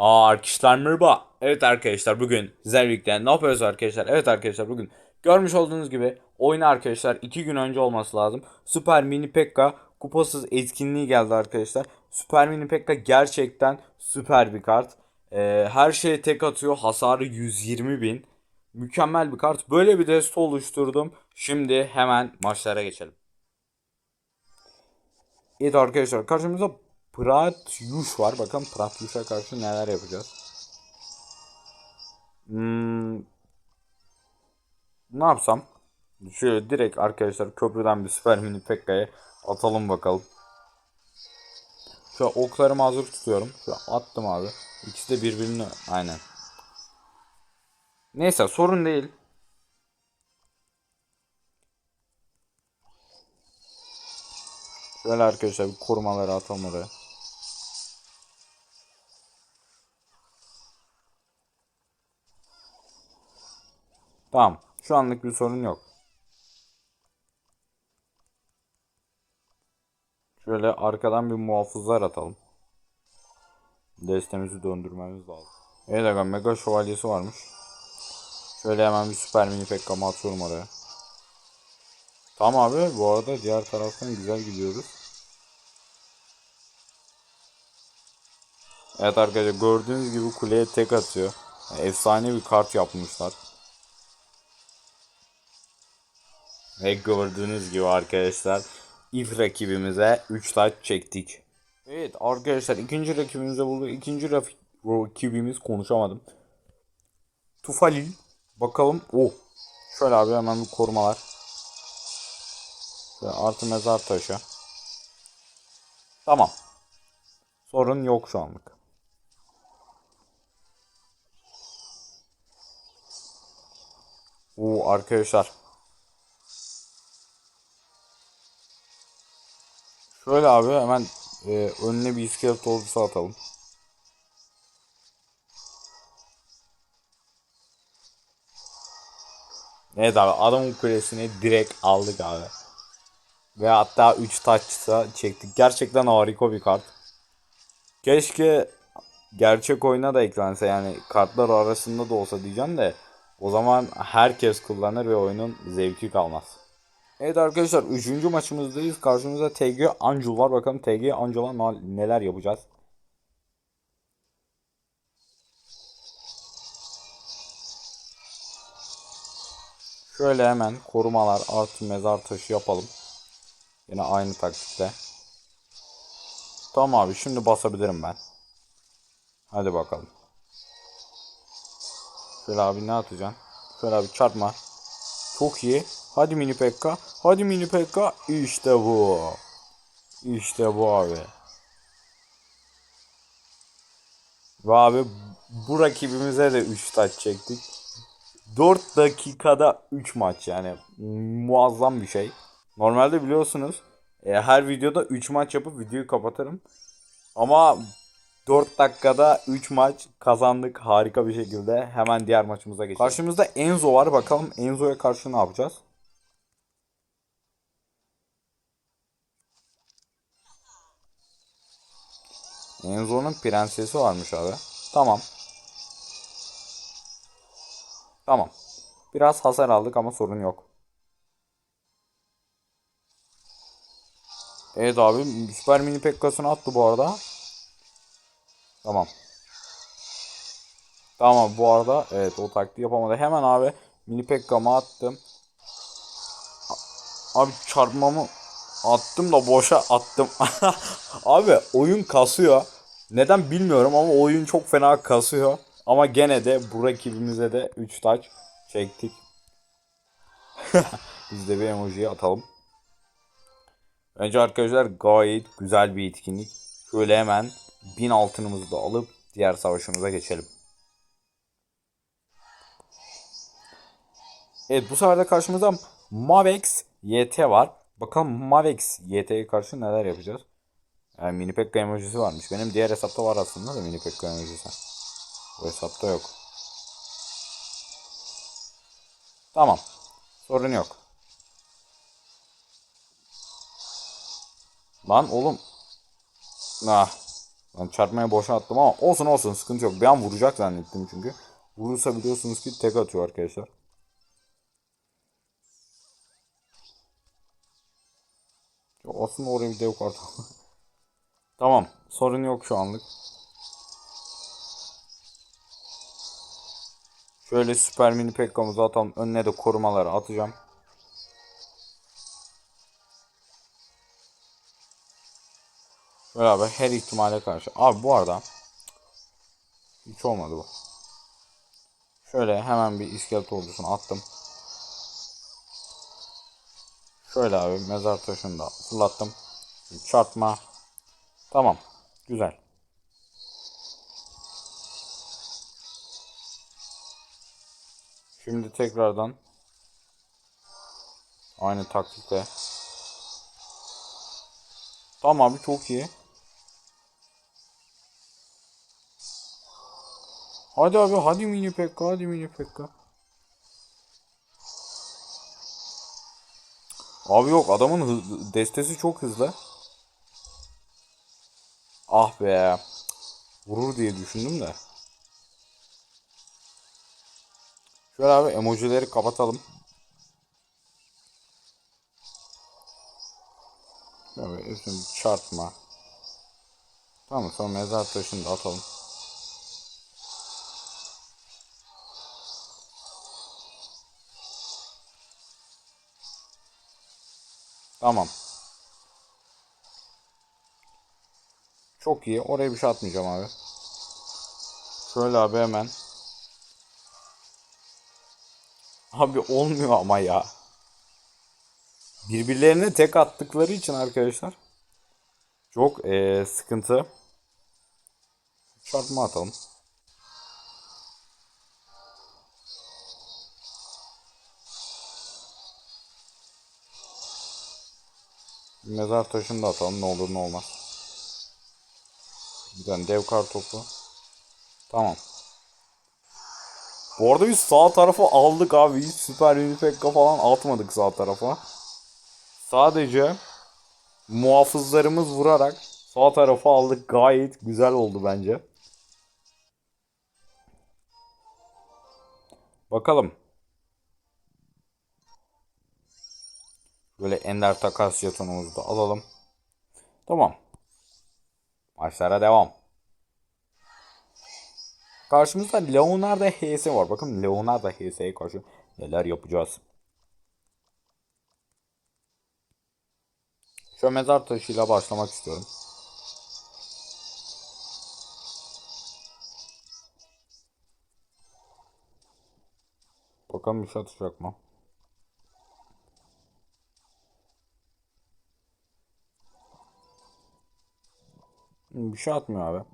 Aa arkadaşlar merhaba. Evet arkadaşlar bugün birlikte ne yapıyoruz arkadaşlar? Evet arkadaşlar bugün görmüş olduğunuz gibi oyuna arkadaşlar 2 gün önce olması lazım. Süper Mini Pekka kupasız etkinliği geldi arkadaşlar. Süper Mini Pekka gerçekten süper bir kart. Ee, her şeye tek atıyor. Hasarı 120 bin. Mükemmel bir kart. Böyle bir deste oluşturdum. Şimdi hemen maçlara geçelim. Evet arkadaşlar karşımızda Pratyuş var. Bakın Pratyuş'a karşı neler yapacağız. Hmm, ne yapsam? Şöyle direkt arkadaşlar köprüden bir süper mini Pekka'ya atalım bakalım. Şu an oklarımı hazır tutuyorum. Şu an attım abi. İkisi de birbirini aynen. Neyse sorun değil. Şöyle arkadaşlar bir korumaları atalım oraya. Tamam. Şu anlık bir sorun yok. Şöyle arkadan bir muhafızlar atalım. Destemizi döndürmemiz lazım. Evet aga mega şövalyesi varmış. Şöyle hemen bir süper mini pekkamı atıyorum oraya. Tamam abi bu arada diğer taraftan güzel gidiyoruz. Evet arkadaşlar gördüğünüz gibi kuleye tek atıyor. Efsane bir kart yapmışlar. Ve gördüğünüz gibi arkadaşlar ilk rakibimize 3 taç çektik. Evet arkadaşlar ikinci rakibimize bulduk. İkinci rakibimiz konuşamadım. Tufalil. Bakalım. Oh. Şöyle abi hemen bir korumalar. Şöyle artı mezar taşı. Tamam. Sorun yok şu anlık. Oo arkadaşlar. Şöyle abi hemen e, önüne bir iskelet ordusu atalım. Evet abi adamın kulesini direkt aldık abi. Ve hatta 3 taçsa çektik. Gerçekten harika bir kart. Keşke gerçek oyuna da eklense yani kartlar arasında da olsa diyeceğim de o zaman herkes kullanır ve oyunun zevki kalmaz. Evet arkadaşlar 3. maçımızdayız. Karşımızda TG Angel var. Bakalım TG Angel'a neler yapacağız. Şöyle hemen korumalar artı mezar taşı yapalım. Yine aynı taktikte. Tamam abi şimdi basabilirim ben. Hadi bakalım. Şöyle abi ne atacaksın? Şöyle abi çarpma. Çok iyi. Hadi mini pekka. Hadi mini pekka. İşte bu. İşte bu abi. Ve abi bu rakibimize de 3 taç çektik. 4 dakikada 3 maç yani muazzam bir şey. Normalde biliyorsunuz e, her videoda 3 maç yapıp videoyu kapatırım. Ama 4 dakikada 3 maç kazandık harika bir şekilde. Hemen diğer maçımıza geçelim. Karşımızda Enzo var. Bakalım Enzo'ya karşı ne yapacağız? Enzo'nun prensesi varmış abi. Tamam. Tamam. Biraz hasar aldık ama sorun yok. Evet abi süper mini pekkasını attı bu arada. Tamam. Tamam bu arada evet o taktiği yapamadı. Hemen abi mini pekkamı attım. Abi çarpmamı attım da boşa attım. abi oyun kasıyor. Neden bilmiyorum ama oyun çok fena kasıyor. Ama gene de bu rakibimize de 3 taç çektik. Biz de bir emoji atalım. Bence arkadaşlar gayet güzel bir etkinlik. Şöyle hemen 1000 altınımızı da alıp diğer savaşımıza geçelim. Evet bu sefer de karşımızda Mavex YT var. Bakalım Mavex YT'ye karşı neler yapacağız. Yani mini pekka emojisi varmış. Benim diğer hesapta var aslında da mini pekka emojisi. Bu hesapta yok. Tamam. Sorun yok. Lan oğlum. Ah. Ben çarpmaya boşa attım ama olsun olsun sıkıntı yok. Bir an vuracak zannettim çünkü. Vurursa biliyorsunuz ki tek atıyor arkadaşlar. Aslında oraya bir dev kartı. tamam. Sorun yok şu anlık. Şöyle süper mini pekkamızı atalım. Önüne de korumaları atacağım. Beraber her ihtimale karşı. Abi bu arada hiç olmadı bu. Şöyle hemen bir iskelet ordusunu attım. Şöyle abi mezar taşını da fırlattım. Çarpma. Tamam. Güzel. Şimdi tekrardan aynı taktikle. Tamam abi çok iyi. Hadi abi hadi mini pekka hadi mini pekka. Abi yok adamın hı- destesi çok hızlı. Ah be. Vurur diye düşündüm de. Şöyle abi emojileri kapatalım. Şöyle üstünü çarpma. Tamam sonra mezar taşını da atalım. Tamam. Çok iyi. Oraya bir şey atmayacağım abi. Şöyle abi hemen. Abi olmuyor ama ya. Birbirlerine tek attıkları için arkadaşlar. Çok eee, sıkıntı. Çarpma atalım. Mezar taşını da atalım ne olur ne olmaz. Bir tane dev kar topu. Tamam. Bu arada biz sağ tarafı aldık abi. Hiç süper Unipekka falan atmadık sağ tarafa. Sadece muhafızlarımız vurarak sağ tarafı aldık. Gayet güzel oldu bence. Bakalım. Böyle ender takas jetonumuzu da alalım. Tamam. Maçlara devam. Karşımızda Leonardo HS var. Bakın Leonardo HS'ye karşı neler yapacağız. Şu mezar taşıyla başlamak istiyorum. Bakalım bir şey atacak mı? Bir şey atmıyor abi.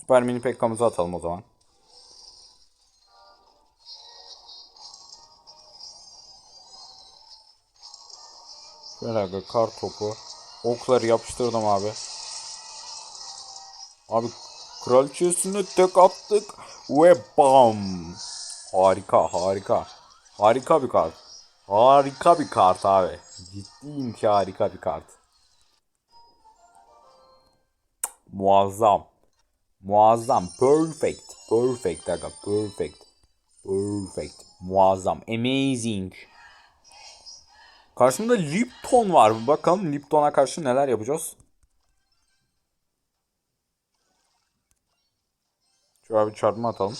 Süper mini pekkamızı atalım o zaman. Şöyle aga kar topu. Okları yapıştırdım abi. Abi kraliçe üstüne tek attık. Ve bam. Harika harika. Harika bir kart. Harika bir kart abi. Ciddiyim ki harika bir kart. Muazzam. Muazzam. Perfect. Perfect aga. Perfect. Perfect. Muazzam. Amazing. Karşımda Lipton var. Bakalım Lipton'a karşı neler yapacağız. Şöyle bir çarpma atalım.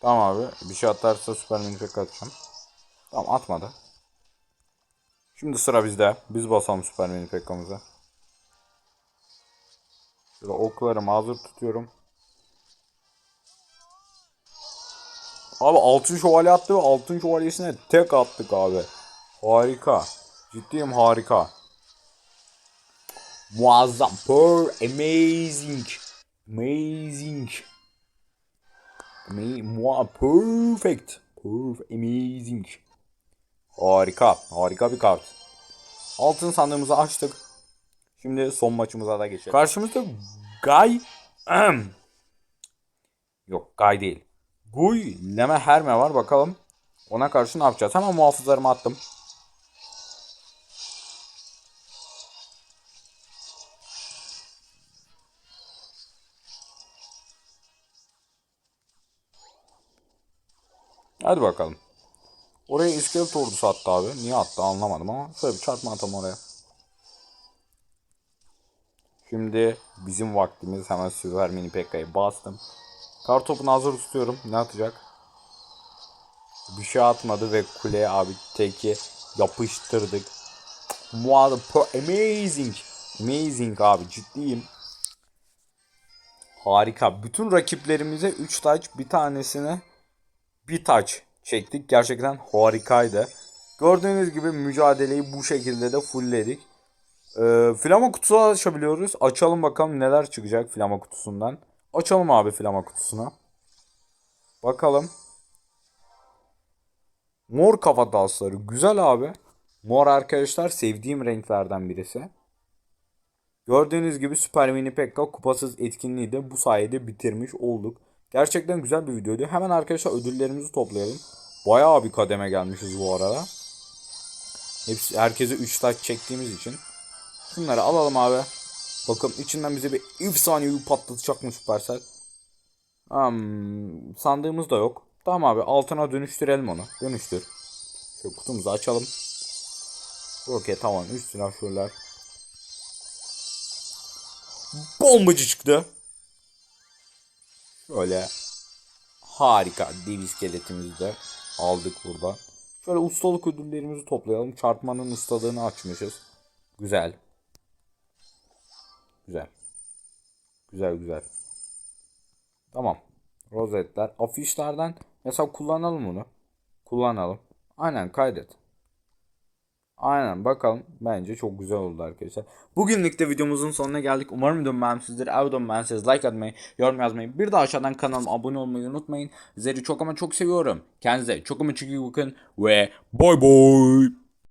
Tamam abi. Bir şey atarsa süper minifek atacağım. Tamam atmadı. Şimdi sıra bizde. Biz basalım süper minifekkamıza. Şöyle oklarımı hazır tutuyorum. Abi altın şövalye attı ve altın şövalyesine tek attık abi. Harika. Ciddiyim harika. Muazzam. Per amazing. Amazing. Ama- Mua perfect. Perfect. Amazing. Harika. Harika bir kart. Altın sandığımızı açtık. Şimdi son maçımıza da geçelim. Karşımızda Gay Yok Gay değil. Guy Leme Herme var. Bakalım ona karşı ne yapacağız? Hemen muhafızlarımı attım. Hadi bakalım. Oraya iskelet ordusu attı abi. Niye attı anlamadım ama şöyle bir çarpma atalım oraya. Şimdi bizim vaktimiz hemen Süper Mini Pekka'yı bastım. Kartopunu hazır tutuyorum. Ne atacak? Bir şey atmadı ve kuleye abi teki yapıştırdık. Muazzam. Amazing. Amazing abi ciddiyim. Harika. Bütün rakiplerimize 3 taç bir tanesine bir taç çektik. Gerçekten harikaydı. Gördüğünüz gibi mücadeleyi bu şekilde de fullledik. Ee, flama kutusu açabiliyoruz. Açalım bakalım neler çıkacak flama kutusundan. Açalım abi flama kutusunu. Bakalım. Mor kafa dansları. Güzel abi. Mor arkadaşlar sevdiğim renklerden birisi. Gördüğünüz gibi Süper Mini Pekka kupasız etkinliği de bu sayede bitirmiş olduk. Gerçekten güzel bir videoydu. Hemen arkadaşlar ödüllerimizi toplayalım. Bayağı bir kademe gelmişiz bu arada. Hepsi, herkese 3 taş çektiğimiz için. Şunları alalım abi. Bakın içinden bize bir efsanevi patlatacak mı Supercell? Hmm, sandığımız da yok. Tamam abi altına dönüştürelim onu. Dönüştür. Şu kutumuzu açalım. Okey tamam 3 silahşörler. Bombacı çıktı. Şöyle harika dev iskeletimizi de aldık buradan. Şöyle ustalık ödüllerimizi toplayalım. Çarpmanın ustalığını açmışız. Güzel. Güzel. Güzel güzel. Tamam. Rozetler. Afişlerden mesela kullanalım bunu. Kullanalım. Aynen kaydet. Aynen bakalım. Bence çok güzel oldu arkadaşlar. Bugünlük de videomuzun sonuna geldik. Umarım videom beğenmişsinizdir. Eğer beğendiyseniz like atmayı, yorum yazmayı, bir de aşağıdan kanalıma abone olmayı unutmayın. Sizleri çok ama çok seviyorum. Kendinize çok ama çok iyi bakın ve bye bye.